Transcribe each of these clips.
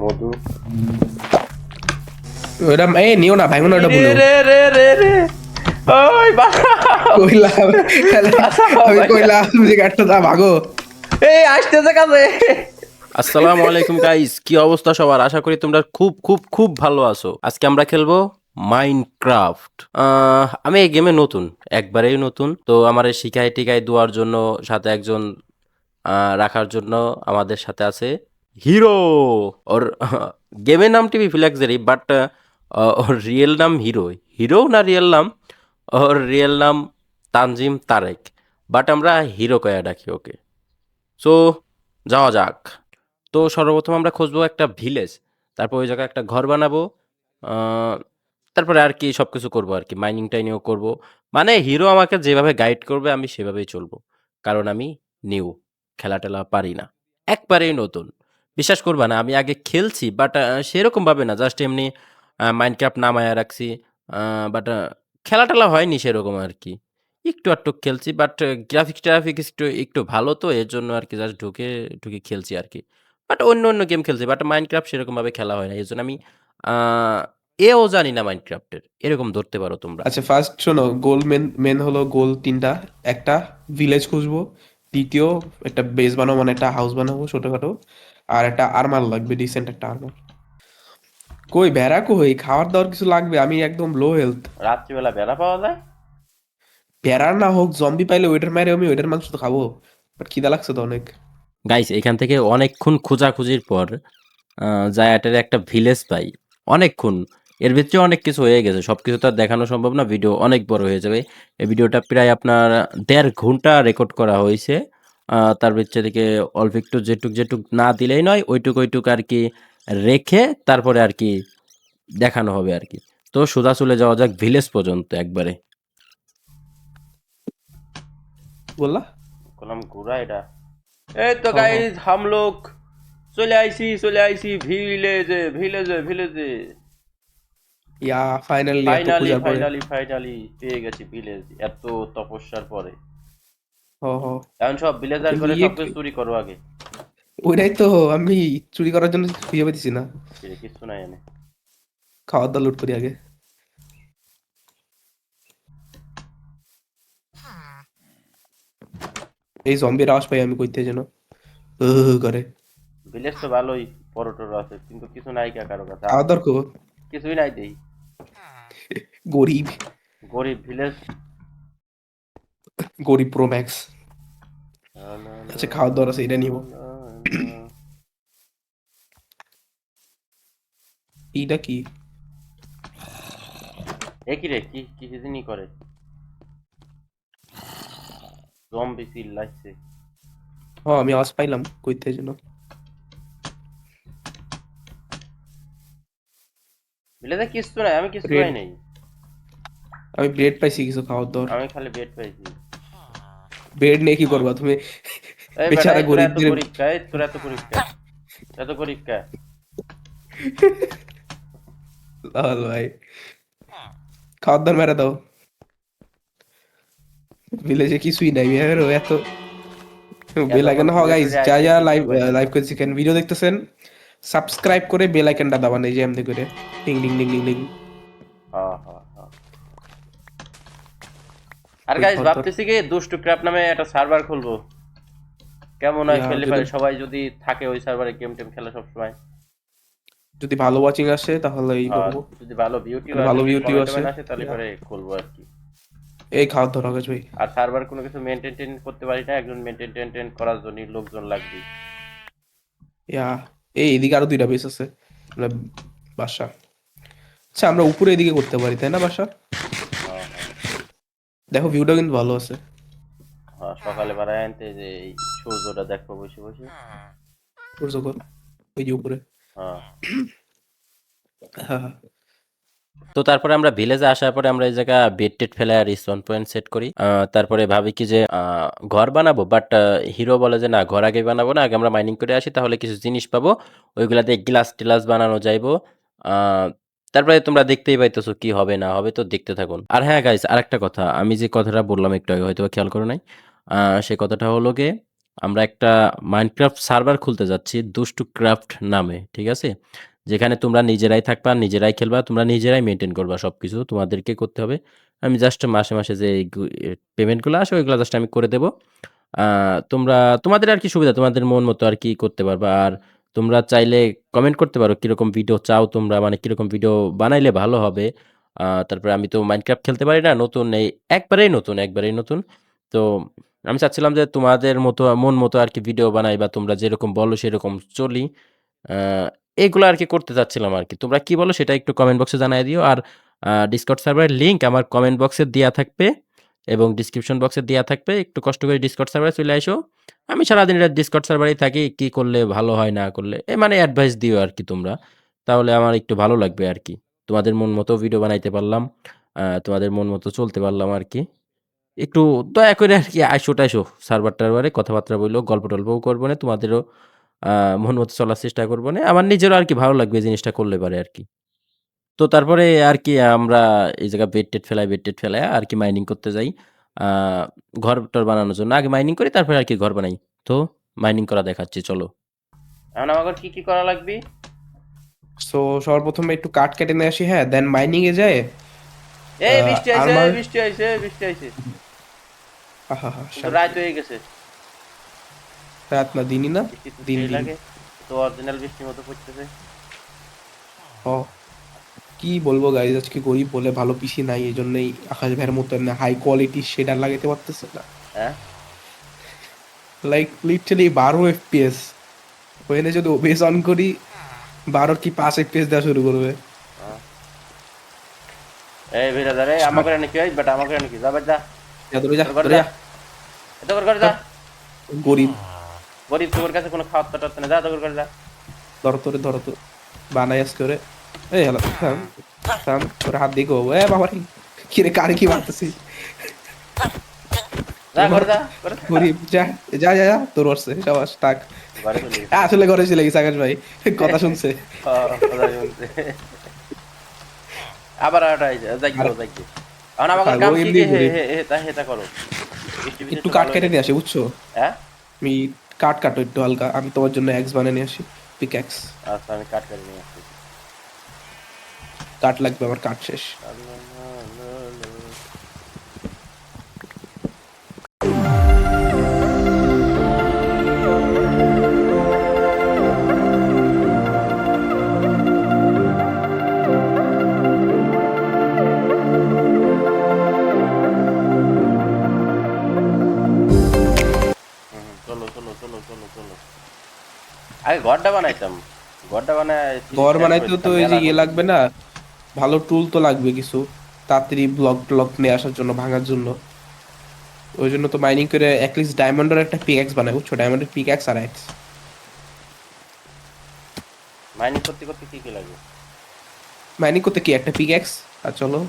মধু। ওটা এ নিও না ভাঙো না ওটা বলো রে রে রে রে ওই বাবা। কইলাম আমি কইলাম যে গাড়টা দা ভাগো। এই আসতেছে কাছে আসসালামু আলাইকুম গাইস কি অবস্থা সবার? আশা করি তোমরা খুব খুব খুব ভালো আছো। আজকে আমরা খেলব মাইনক্রাফট আমি এই গেমে নতুন একবারেই নতুন। তো আমার এই শিখাই টিকাই দেওয়ার জন্য সাথে একজন আহ, রাখার জন্য আমাদের সাথে আছে হিরো। ওর, গেমের নাম টিভি ফ্ল্যাক্সারি বাট ওর রিয়েল নাম হিরো। হিরো না রিয়েল নাম? ওর রিয়েল নাম তানজিম তারেক। বাট আমরা হিরো কয়া ডাকি ওকে। সো যাওয়া যাক। তো সর্বপ্রথম আমরা খুঁজবো একটা ভিলেজ তারপর ওই জায়গায় একটা ঘর বানাবো। তারপরে আর কি সব কিছু করব আর কি। মাইনিং টাইনিংও করব। মানে হিরো আমাকে যেভাবে গাইড করবে, আমি সেভাবেই চলবো। কারণ আমি নিউ খেলা টেলা পারি না। একবারেই নতুন। বিশ্বাস করবা না, আমি আগে খেলছি বাট সেরকম ভাবে না জাস্ট এমনি মাইনক্রাফট নামায়া রাখছি বাট খেলা টেলা হয়নি সেরকম আর কি একটু আটটু খেলছি বাট গ্রাফিক্স ট্রাফিক্স একটু একটু ভালো তো, এর জন্য আর কি জাস্ট ঢুকে ঢুকে খেলছি আর কি বাট অন্য অন্য গেম খেলছি বাট মাইনক্রাফট সেরকমভাবে খেলা হয় না এই জন্য আমি এও জানি না মাইনক্রাফটের এরকম ধরতে পারো তোমরা। আচ্ছা ফার্স্ট শোনো গোল মেন মেন হলো গোল তিনটা, একটা ভিলেজ খুঁজবো, দ্বিতীয় একটা বেস বানাবো মানে একটা হাউস বানাবো ছোটখাটো আর একটা আর্মার লাগবে ডিসেন্ট একটা আর্মার কই ভেড়া কই? খাওয়ার দাওয়ার কিছু লাগবে? আমি একদম লো হেলথ রাত্রিবেলা বেলা পাওয়া যায়? ভেড়া না হোক জম্বি পাইলে ওইটার মারে আমি ওইটার মাংস তো খাব। বাট খিদা লাগছে তো অনেক। গাইস এখান থেকে অনেকক্ষণ খোঁজাখুঁজির পর জায়াটের একটা ভিলেজ পাই। অনেকক্ষণ। এর ভিতরে অনেক কিছু হয়ে গেছে। সব কিছু তো আর দেখানো সম্ভব না। ভিডিও অনেক বড় হয়ে যাবে। এই ভিডিওটা প্রায় আপনার দেড় ঘণ্টা রেকর্ড করা হয়েছে। তার ভিতরে থেকে অল্প একটু যেটুক যেটুক না দিলেই নয় ওইটুক ওইটুক আর কি রেখে তারপরে আর কি দেখানো হবে আর কি। তো সোজা চলে যাওয়া যাক ভিলেজ পর্যন্ত একবারে। বললা? কলাম ঘুরা এটা। এই তো গাইস হাম লোক চলে আইছি চলে আইছি ভিলেজে ভিলেজে ভিলেজে ইয়া ফাইনালি ফাইনালি পরে। ফাইনালি ফাইনালি পেয়ে গেছি ভিলেজ এত তপস্যার পরে। এখন সব কিন্তু করে ইয়ে সব কিছু চুরি করো আগে। ওইটাই তো আমি চুরি করার জন্য খুঁজে পেতেছি না। কিচ্ছু নাই এনে। খাওয়া দাওয়া লুট করি আগে। এই জম্বির আওয়াজ পাই আমি কইতে যেন। করে। ভিলেজ তো ভালোই টড় আছে কিন্তু কিছু নাই কা কারও কাছে। দাওয়ার করব কিছুই নাই দেই। গরিব। গরিব ভিলেজ গরিব প্রো ম্যাক্স আচ্ছা খাওয়ার দাওয়ার আছে এটা নিব। এইটা কি? একই রে কি কি জানি করে? জম্বি সিল লাগছে। হ আমি আওয়াজ পাইলাম কইতে যেন। ভিলেজে কিছু নাই আমি কিছু পাই নাই। আমি ব্রেড পাইছি কিছু খাওয়ার দাওয়ার আমি খালি ব্রেড পাইছি। ব্রেড নিয়ে কি করবা? তুমি বেচারা গরিব? এই তোরা এত কা? এত কা? লাল ভাই। খাওয়ার দাওয়ার মেরে দাও। ভিলেজে কিছুই নাই এর এত। বেল আইকন হ গাইস যা যা লাইভ লাইভ করে শিখেন ভিডিও দেখতেছেন? সাবস্ক্রাইব করে বেল আইকনটা দাবান এই যে এমনি করে। টিং টিং টিং টিং টিং আর গাইস ভাবতেছি কি দুষ্টু ক্র্যাপ নামে একটা সার্ভার খুলবো। কেমন হয় যদি- পারে? সবাই যদি থাকে ওই সার্ভারে গেম টেম খেলা সব সময় যদি ভালো ওয়াচিং আসে তাহলে এই করব। যদি ভালো বিউটি ভালো view-টিউ আসে। তাহলে পরে খুলবো আর কি। এই খাওয়ার দাওয়ার গাছ ভাই। আর সার্ভার কোনো কিছু মেনটেন টেন করতে পারি না একজন মেনটেন টেন করার জন্য লোকজন লাগবে। ইয়া এই এদিকে আরও দুইটা বেস আছে। মানে বাসা। আচ্ছা আমরা উপরে এদিকে করতে পারি তাই না বাসা? হ্যাঁ, হ্যাঁ। দেখো ভিউটা কিন্তু ভালো আছে। হ্যাঁ, সকালে বাড়ায় আনতে যে এই সূর্যটা দেখব বসে বসে। সূর্য কর ওই যে উপরে। হ্যাঁ। হ্যাঁ। তো তারপরে আমরা ভিলেজে আসার পরে আমরা এই জায়গা বেড টেড ফেলে আর স্টোন পয়েন্ট সেট করি। তারপরে ভাবি কি যে ঘর বানাবো বাট হিরো বলে যে না ঘর আগে বানাবো না আগে আমরা মাইনিং করে আসি তাহলে কিছু জিনিস পাবো। ওইগুলাতে গ্লাস টিলাস বানানো যাইবো। তারপরে তোমরা দেখতেই পাইতেছো কি হবে, না হবে, তো দেখতে থাকুন। আর হ্যাঁ গাইস আরেকটা কথা, আমি যে কথাটা বললাম একটু আগে হয়তো খেয়াল করো নাই সে কথাটা হলো গে আমরা একটা মাইনক্রাফট সার্ভার খুলতে যাচ্ছি দুষ্টু ক্রাফট নামে, ঠিক আছে? যেখানে তোমরা নিজেরাই থাকবা, নিজেরাই খেলবা, তোমরা নিজেরাই মেনটেন করবা সব কিছু তোমাদেরকে করতে হবে। আমি জাস্ট মাসে মাসে যে পেমেন্টগুলো আসে, ওইগুলো জাস্ট আমি করে দেবো। তোমরা, তোমাদের আর কি সুবিধা, তোমাদের মন মতো আর কি করতে পারবা। আর তোমরা চাইলে কমেন্ট করতে পারো কীরকম ভিডিও চাও তোমরা মানে কীরকম ভিডিও বানাইলে ভালো হবে। তারপরে আমি তো মাইনক্রাফট খেলতে পারি না, নতুন এই, একবারেই নতুন একবারেই নতুন। তো আমি চাচ্ছিলাম যে তোমাদের মতো, মন মতো আর কি ভিডিও বানাই বা তোমরা যেরকম বলো সেরকম চলি। এগুলো আর কি করতে চাচ্ছিলাম আর কি তোমরা কি বলো সেটা একটু কমেন্ট বক্সে জানাই দিও। আর ডিসকর্ড সার্ভারের লিঙ্ক আমার কমেন্ট বক্সে দেওয়া থাকবে এবং ডিসক্রিপশন বক্সে দেওয়া থাকবে। একটু কষ্ট করে ডিসকর্ড সার্ভারে চলে আসো। আমি সারাদিন এটা ডিসকর্ড সার্ভারেই থাকি, কি করলে ভালো হয়, না করলে, এ মানে অ্যাডভাইস দিও আর কি তোমরা। তাহলে আমার একটু ভালো লাগবে আর কি তোমাদের মন মতো ভিডিও বানাইতে পারলাম তোমাদের মন মতো চলতে পারলাম আর কি একটু দয়া করে আর কি আইসো টাইসো সার্ভার টার্ভারে কথাবার্তা বলল গল্প টল্পও করব না, তোমাদেরও মন মতো চলার চেষ্টা করব না, আমার নিজেরও আর কি ভালো লাগবে জিনিসটা করলে পারে আর কি তো তারপরে আর কি আমরা এই জায়গায় বেড টেট ফেলাই বেড টেট ফেলাই আর কি মাইনিং করতে যাই। আহ, ঘর টর বানানোর জন্য। আগে মাইনিং করি তারপরে আর কি ঘর বানাই। তো মাইনিং করা দেখাচ্ছি চলো। এখন আমাকে কি কি করা লাগবে? সো সর্বপ্রথমে একটু কাঠ কেটে নিয়ে আসি হ্যাঁ দেন মাইনিং এ যায় এই বৃষ্টি আইছে বৃষ্টি আইছে বৃষ্টি আইছে আহা কিন্তু রাত হয়ে গেছে। রাত না দিনই না বৃষ্টি তো দিন, সেই দিন। লাগে তো অরিজিনাল বৃষ্টির মতো পড়তেছে। ও কি বলব গাইজ আজকে গরিব বলে ভালো পিসি নাই এই জন্যই আকাশ ভাইয়ের মতো হাই কোয়ালিটি শেডার লাগাতে পারতেছে না। হ্যাঁ? লাইক লিটারালি বারো এফপিএস ওখানে যদি ওবেস অন করি বারো কি পাঁচ এফপিএস দেওয়া শুরু করবে? এই ভিড়া দাঁড়ে আমাকে নাকি ওই বেটা আমাকে নাকি যা বাদ যা যা ধরে যা ধরে যা। এত করে করে যা। গরিব। গরিব তোর কাছে কোনো খাওয়ার টাওয়ার নেই যা তোর করে যা। ধরো তোরে ধরো তো বানাই আজ হ্যালো থাম থাম হাত দিয়ে এ বাবা রে কি রে কারে কি যা যা যা। তোর সবাস টাক আসলে ঘরে চলে গেছে আকাশ ভাই কথা শুনছে। আবার একটু কাঠ কেটে নিয়ে আসে বুঝছ? হ্যাঁ? আমি কাঠ কাটো একটু হালকা আমি তোমার জন্য এক্স বানিয়ে নিয়ে আসি পিক্যাক্স আচ্ছা আমি কাট করে নিয়ে আসছি কাঠ লাগবে আমার কাঠ শেষ। হুম, চলো চলো চলো চলো চলো আগে ঘরটা বানাইতাম। ঘরটা বানায় ঘর বানাইতেও তো ওই যে ইয়ে লাগবে না ভালো টুল তো লাগবে কিছু। তাড়াতাড়ি ব্লক ব্লক নিয়ে আসার জন্য ভাঙার জন্য। ওই জন্য তো মাইনিং করে অ্যাটলিস্ট ডায়মন্ডের একটা পিক্যাক্স বানাই বুঝছ? ডায়মন্ডের পিক্যাক্স আর এক্স মাইনিং করতে করতে কি কি লাগবে? মাইনিং করতে কি? একটা পিক্যাক্স আর চলো।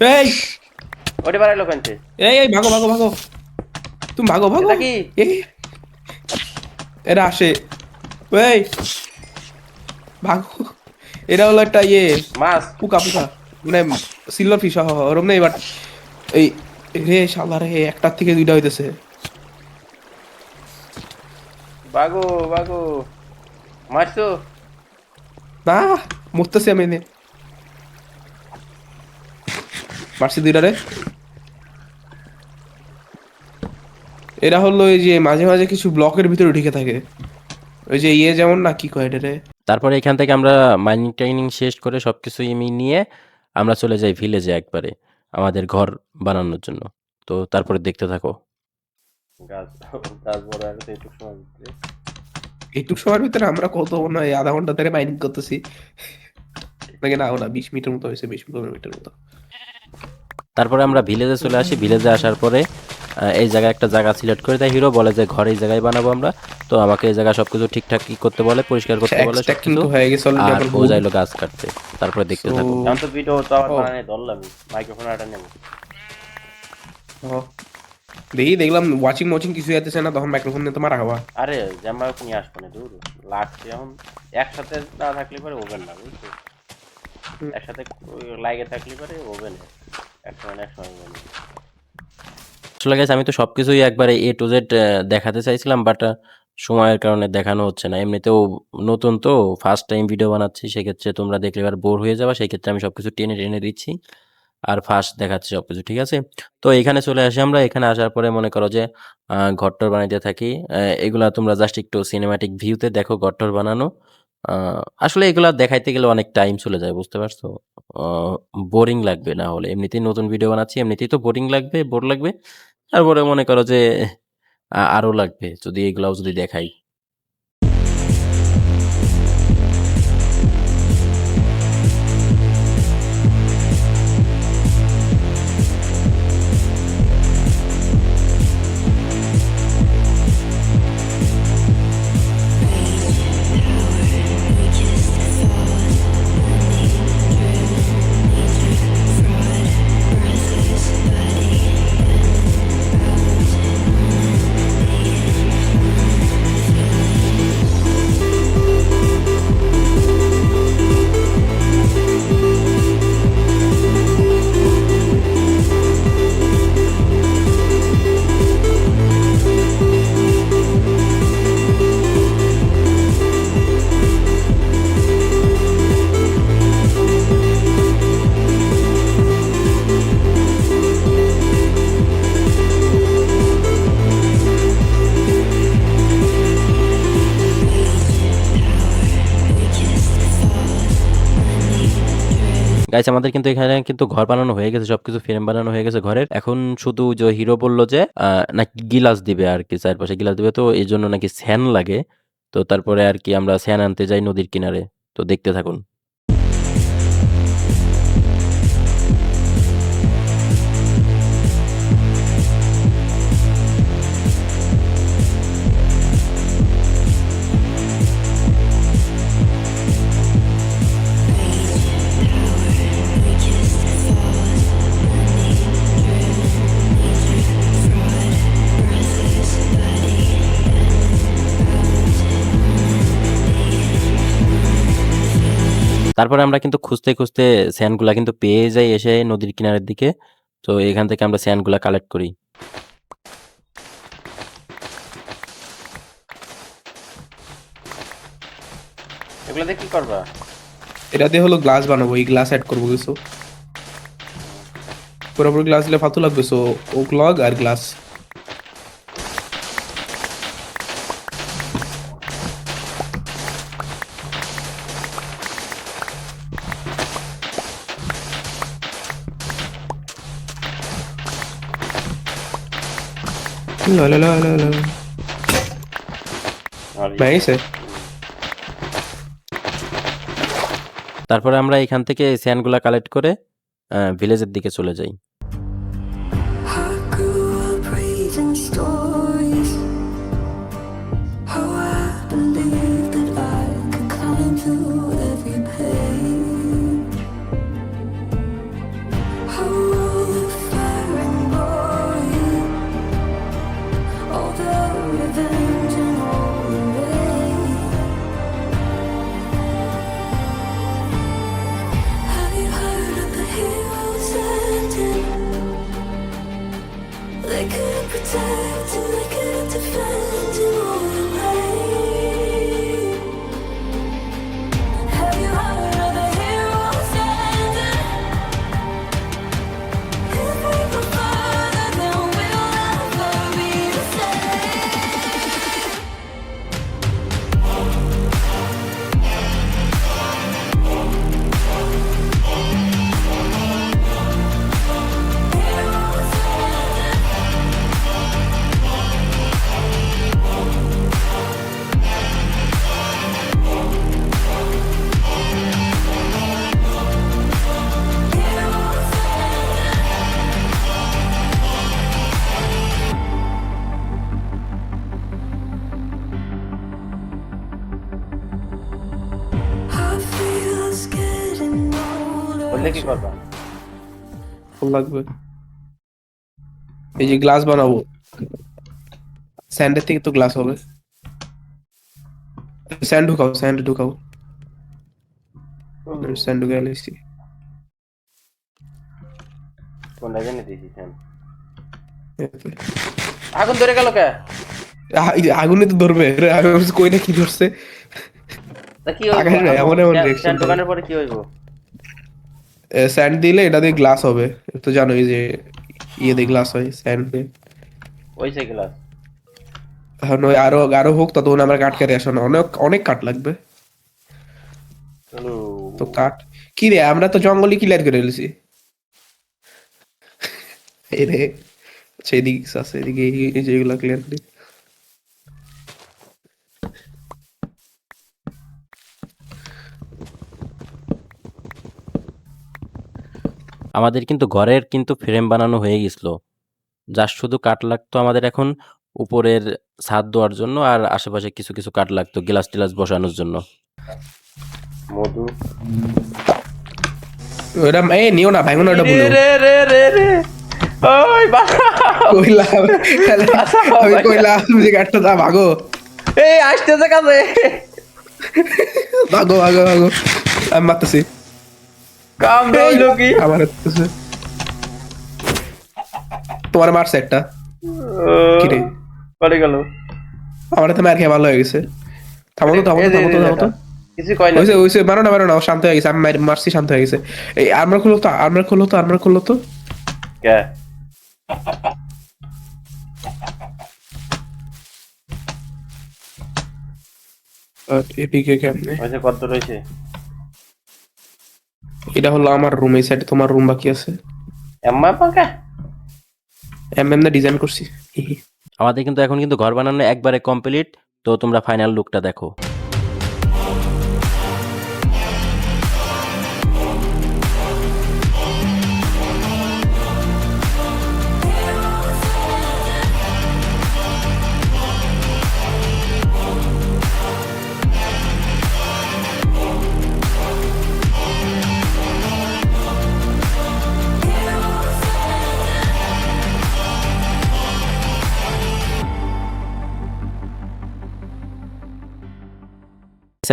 এই। ওটি বাড়াইলো কেনছে এই এই ভাগো ভাগো ভাগো। তুমি ভাগো ভাগো। এটা কি? এরা আসে। এই। ভাগো। এরা হলো একটা ইয়ে। মাছ। পুকা পুকা। মানে সিলভার ফিশ ওরম নেই বাট এই রে শালা রে একটার থেকে দুইটা হইতেছে। বাগো বাগো মারছো? না মরতেছি আমি এনে। মারছি দুইটা রে এরা হলো ওই যে মাঝে মাঝে কিছু ব্লকের ভিতরে ঢুকে থাকে। ওই যে ইয়ে যেমন না কি কয় এটারে? তারপরে এখান থেকে আমরা মাইনিং টাইনিং শেষ করে সব কিছু এমনি নিয়ে আমরা চলে যাই ভিলেজে একবারে আমাদের ঘর বানানোর জন্য। তো তারপরে দেখতে থাকো। এইটুকু সময় ভিতরে। এইটুকু সময়ের ভিতরে আমরা কত মনে হয় আধা ঘণ্টা ধরে মাইনিং করতেছি। নাকি না ওটা বিশ মিটার মতো হয়েছে বিশ কিলোমিটার মতো। তারপরে আমরা ভিলেজে চলে আসি। ভিলেজে আসার পরে এই জায়গায় একটা জায়গা সিলেক্ট করে দেয় হিরো বলে যে ঘরে এই জায়গায় বানাবো আমরা। তো আমাকে এই জায়গা সবকিছু ঠিকঠাক কি করতে বলে পরিষ্কার করতে বলে একটা সবকিছু। কিন্তু হয়ে গেছে অলরেডি আর ও যাইলো গাছ কাটতে। তারপরে দেখতে থাকো। এখন তো ভিডিও তো আবার ও। বানানি ধরলাম। মাইক্রোফোন একটা নেব। ও। দেখি দেখলাম ওয়াচিং ওয়াচিং কিছু যাইতেছে না তখন মাইক্রোফোন নিয়ে তোমার রাখবা আরে জামাই নিয়ে আসব না দূর। লাগছে এখন। একসাথে না থাকলে পরে ওভেন না বুঝছ? একসাথে লাগে থাকলে পরে ওভেন আসলে গেছে আমি তো সবকিছুই একবারে এ টু জেড দেখাতে চাইছিলাম বাট সময়ের কারণে দেখানো হচ্ছে না। এমনিতেও নতুন তো ফার্স্ট টাইম ভিডিও বানাচ্ছি, সেক্ষেত্রে তোমরা দেখলে এবার বোর হয়ে যাবা, সেক্ষেত্রে আমি টেনে টেনে দিচ্ছি আর ফার্স্ট দেখাচ্ছি সবকিছু, ঠিক আছে? তো এখানে চলে আসি আমরা, এখানে আসার পরে মনে করো যে ঘরটর বানাইতে থাকি এগুলা তোমরা জাস্ট একটু সিনেমাটিক ভিউতে দেখো, ঘরটর বানানো। আসলে এগুলা দেখাইতে গেলে অনেক টাইম চলে যায়, বুঝতে পারছ? বোরিং লাগবে না হলে। এমনিতেই নতুন ভিডিও বানাচ্ছি, এমনিতেই তো বোরিং লাগবে বোর লাগবে। তারপরে মনে করো যে আরও লাগবে। যদি এগুলাও যদি দেখাই। গাইস আমাদের কিন্তু এখানে কিন্তু ঘর বানানো হয়ে গেছে, সবকিছু ফ্রেম বানানো হয়ে গেছে ঘরের। এখন শুধু যে হিরো বলল যে নাকি গিলাস দিবে আর কি চারপাশে। গিলাস দিবে তো এই জন্য নাকি স্যান লাগে। তো তারপরে আর কি আমরা স্যান আনতে যাই নদীর কিনারে। তো দেখতে থাকুন। তারপরে আমরা কিন্তু খুঁজতে খুঁজতে স্যানগুলা কিন্তু পেয়ে যাই এসে নদীর কিনারের দিকে। তো এখান থেকে আমরা স্যানগুলা কালেক্ট করি। এগুলো দিয়ে কি করবা? এটা দিয়ে হলো গ্লাস বানাবো এই গ্লাস অ্যাড করব কিছু পুরোপুরি গ্লাস দিলে ফালতু লাগবে সো ওক লগ আর গ্লাস লা lo, lo, lo, lo. আর নাইস তারপরে আমরা এখান থেকে স্যানগুলা কালেক্ট করে ভিলেজের দিকে চলে যাই। protected লাগবে। এই যে গ্লাস বানাবো। স্যান্ডের থেকে তো গ্লাস হবে। স্যান্ড ঢুকাও স্যান্ড ঢুকাও। স্যান্ড ঢুকে এলেছি কোনটা জেনে দিয়েছি ফ্যান আগুন ধরে গেল কে? আগুনে তো ধরবে। আমি ভাবছি কইটা কি ধরছে? কি এমন এমন। ঢোকানোর পরে কি হইব? স্যান্ড দিলে এটা দিয়ে গ্লাস হবে। তো জানোই যে ইয়ে দিয়ে গ্লাস হয় স্যান্ড দিয়ে। ওই ওইসে গ্লাস এখন ওই আরও আরও হোক ততক্ষণ আমরা কাঠ কেটে আসো না। অনেক অনেক কাঠ লাগবে। তো কাঠ কি রে আমরা তো জঙ্গলই ক্লিয়ার করে ফেলেছি। এই রে সেদিক আছে এদিকে যেগুলো ক্লিয়ার করি। আমাদের কিন্তু ঘরের কিন্তু ফ্রেম বানানো হয়ে গেছিল। যার শুধু কাঠ লাগতো আমাদের এখন উপরের ছাদ দেওয়ার জন্য আর আশেপাশে কিছু কিছু কাঠ লাগতো গ্লাস টিলাস বসানোর জন্য। মধু। ওটা এই নিও না ভাঙো না ওটা বলো রে রে রে রে ওই কইলাম আমি কইলাম যে কাঠটা দা ভাগো। এই আসতেছে কাছে। ভাগো ভাগো ভাগো। আমি মারতেছি। কাম হইল কি আমার। তোমার মারছে একটা। কি রে পড়ে গেল। আমার তো মার খেয়ে ভালো হয়ে গেছে। থামো তো থামো তো থামো তো থামো তো। কিছু কয় না। ওইসে ওইসে মারো না মারো না শান্ত হয়ে গেছে। আমি মার- মারছি শান্ত হয়ে গেছে। এই আর্মার খুলো তো আর্মার খুলো তো আর্মার খুলো তো। কে? এপিকে কেমনে? ওইসে কত রয়েছে? এটা হলো আমার রুম এই সাইডে তোমার রুম বাকি আছে। এমএম পাকা এমএম না ডিজাইন করছি। আমাদের কিন্তু এখন কিন্তু ঘর বানানো একবারে কমপ্লিট তো তোমরা ফাইনাল লুকটা দেখো।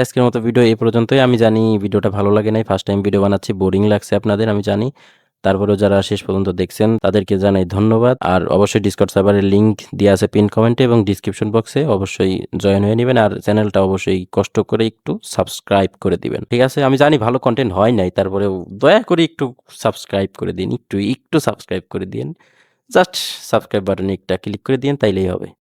আজকের মতো ভিডিও এই পর্যন্তই। আমি জানি ভিডিওটা ভালো লাগে নাই ফার্স্ট টাইম ভিডিও বানাচ্ছি বোরিং লাগছে আপনাদের, আমি জানি। তারপরেও যারা শেষ পর্যন্ত দেখছেন, তাদেরকে জানাই ধন্যবাদ। আর অবশ্যই ডিসকর্ড সার্ভারের লিঙ্ক দিয়ে আছে পিন কমেন্টে এবং ডিসক্রিপশন বক্সে অবশ্যই জয়েন হয়ে নেবেন। আর চ্যানেলটা অবশ্যই কষ্ট করে একটু সাবস্ক্রাইব করে দিবেন। ঠিক আছে, আমি জানি ভালো কন্টেন্ট হয় নাই, তারপরেও দয়া করে একটু সাবস্ক্রাইব করে দিন, একটু একটু সাবস্ক্রাইব করে দিন। জাস্ট সাবস্ক্রাইব বাটনে একটা ক্লিক করে দিন, তাইলেই হবে।